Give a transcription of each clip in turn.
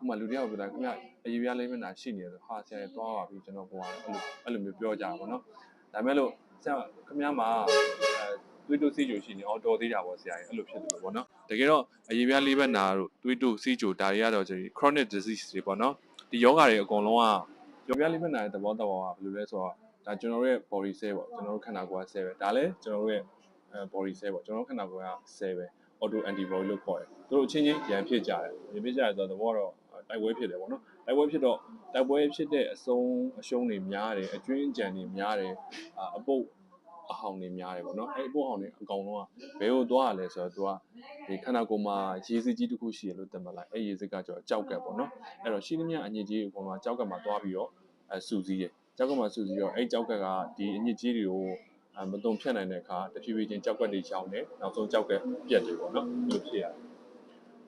ဥပမာလူတယောက်ပြောတာခင်ဗျအရေးပြားလေးမျက်နှာရှိနေတယ်ဆိုဟာဆရာကြီးသွားပါပြီကျွန်တော်ဘွားအဲ့လိုအဲ့လိုမျိုးပြောကြတာပေါ့နော်ဒါမဲ့လို့ဆရာခင်ဗျမှာအဲသွေးတိုးစီးကြိုရှိနေအောင်တော်သေးတာပေါ့ဆရာကြီးအဲ့လိုဖြစ်တယ်လို့ပေါ့နော်တကယ်တော့အရေးပြားလေးဘက်နာတို့သွေးတိုးစီးကြိုဒါတွေကတော့ကျွန်တော် chronic disease တွေပေါ့နော်ဒီယောဂတွေအကုန်လုံးကယောပြားလေးဘက်နာရဲ့သဘောတော်ကဘယ်လိုလဲဆိုတော့ဒါကျွန်တော်တို့ရဲ့ body cell ပေါ့ကျွန်တော်တို့ခန္ဓာကိုယ်က cell ပဲဒါလည်းကျွန်တော်တို့ရဲ့အဲ body cell ပေါ့ကျွန်တော်တို့ခန္ဓာကိုယ်က cell ပဲ auto antibody လို့ခေါ်တယ်သူတို့အချင်းချင်းရန်ဖြစ်ကြတယ်ရန်ဖြစ်ကြတယ်ဆိုတော့သဘောတော့ တိုက်ပွဲဖြစ်တယ်ပေါ့နော်တိုက်ပွဲဖြစ်တော့တိုက်ပွဲဖြစ်တဲ့အဆုံးအရှုံးတွေများတယ်အကျွင်းကြံတွေများတယ်အာအပုတ်အဟောင်တွေများတယ်ပေါ့နော်အဲ့အပုတ်အဟောင်တွေအကောင်လုံးကဘယ်ကိုသွားရလဲဆိုတော့သူကဒီခန္ဓာကိုယ်မှာရေစစ်ကြီးတစ်ခုရှိရလို့သတ်မှတ်လိုက်အဲ့ရေစစ်ကကျတော့ကြောက်ကပ်ပေါ့နော်အဲ့တော့ရှိသမျှအညစ်အကြေးအကုန်လုံးကကြောက်ကပ်မှာသွားပြီးတော့အဲစူစည်းတယ်ကြောက်ကပ်မှာစူစည်းတော့အဲ့ကြောက်ကပ်ကဒီအညစ်အကြေးတွေကိုအမတုံဖြတ်နိုင်တဲ့အခါတဖြည်းဖြည်းချင်းကြောက်ကက်တွေချောင်းတယ်နောက်ဆုံးကြောက်ကက်ပြက်တယ်ပေါ့နော်ဒီလိုဖြစ်ရတယ်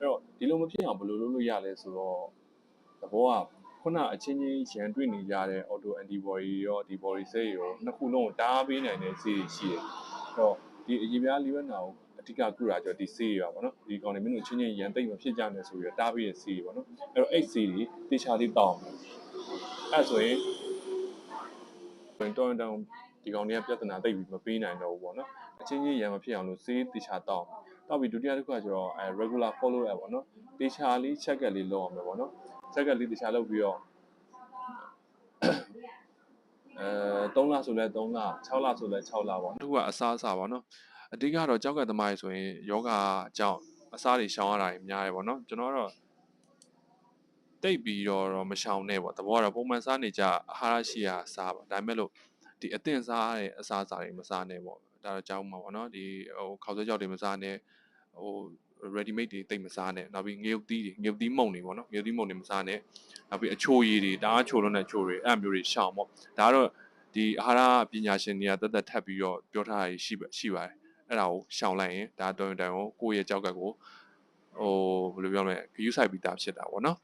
အဲ့တော့ဒီလိုမဖြစ်အောင်ဘယ်လိုလုပ်လို့ရလဲဆိုတော့သဘောကခုနအချင်းချင်းရန်တွေ့နေကြတဲ့ auto antibody ရောဒီ body cell ရောနှစ်ခုလုံးကိုတားပေးနိုင်တဲ့ဆေးတွေရှိတယ်အဲ့တော့ဒီအရေးပြားလီဝက်နာကိုအဓိကကုတာကြောဒီဆေးတွေပါပေါ့နော်ဒီကောင်တွေမင်းတို့ချင်းချင်းရန်သိမ့်မဖြစ်ကြနဲ့ဆိုပြီးတော့တားပေးတဲ့ဆေးတွေပေါ့နော်အဲ့တော့အဲ့ဆေးတွေတေချာလေးတောင်းမယ်အဲ့ဆိုရင်ဝင်တော့တောင်းဒီကောင်တွေကပြဿနာသိပ်ပြီးမပေးနိုင်တော့ဘူးပေါ့နော်အချင်းချင်းရံမဖြစ်အောင်လို့စေးတေချာတောက် တောက်ပြီးဒုတိယတစ်ခုကကျတော့အဲ regular follow up ပေါ့နော်တေချာလေး check ကလေးလုပ်အောင်မယ်ပေါ့နော် check ကလေးတေချာလုပ်ပြီးတော့အဲ3လဆိုလဲ3လ6လဆိုလဲ6လပေါ့တစ်ခုကအစားအစာပေါ့နော်အဓိကတော့ကြောက်ကသမားကြီးဆိုရင်ယောဂအကြောင်းအစားတွေရှောင်ရတာကြီးများတယ်ပေါ့နော်ကျွန်တော်ကတော့တိတ်ပြီးတော့တော့မရှောင်နဲ့ပေါ့သဘောကတော့ပုံမှန်စားနေကြအာဟာရရှိရာစားပါဒါပေမဲ့လို့ဒီအသင့်စားတဲ့အစားအစာတွေမစားနဲ့ပေါ့ ဒါတော့ကြောင်းမှာပေါ့နော်ဒီဟိုခောက်ဆွဲကြောက်တွေမစားနဲ့ဟို ready made တွေတိတ်မစားနဲ့နောက်ပြီးငရုတ်သီးတွေငရုတ်သီးမုံတွေပေါ့နော်ငရုတ်သီးမုံတွေမစားနဲ့နောက်ပြီးအချိုရည်တွေဒါအချိုလုံးနဲ့ချိုတွေအဲ့အမျိုးတွေရှောင်ပေါ့ဒါကတော့ဒီအာဟာရပညာရှင်တွေကတက်တက်ထပ်ပြီးတော့ပြောထားတာရှိပါရှိပါတယ်အဲ့ဒါကိုရှောင်လိုက်ရင်ဒါတော်ရင်တိုင်ကိုကိုယ့်ရဲ့ကြောက်ကကိုဟိုဘယ်လိုပြောမလဲဂယူးဆိုင်ပြီးသားဖြစ်တာပေါ့နော်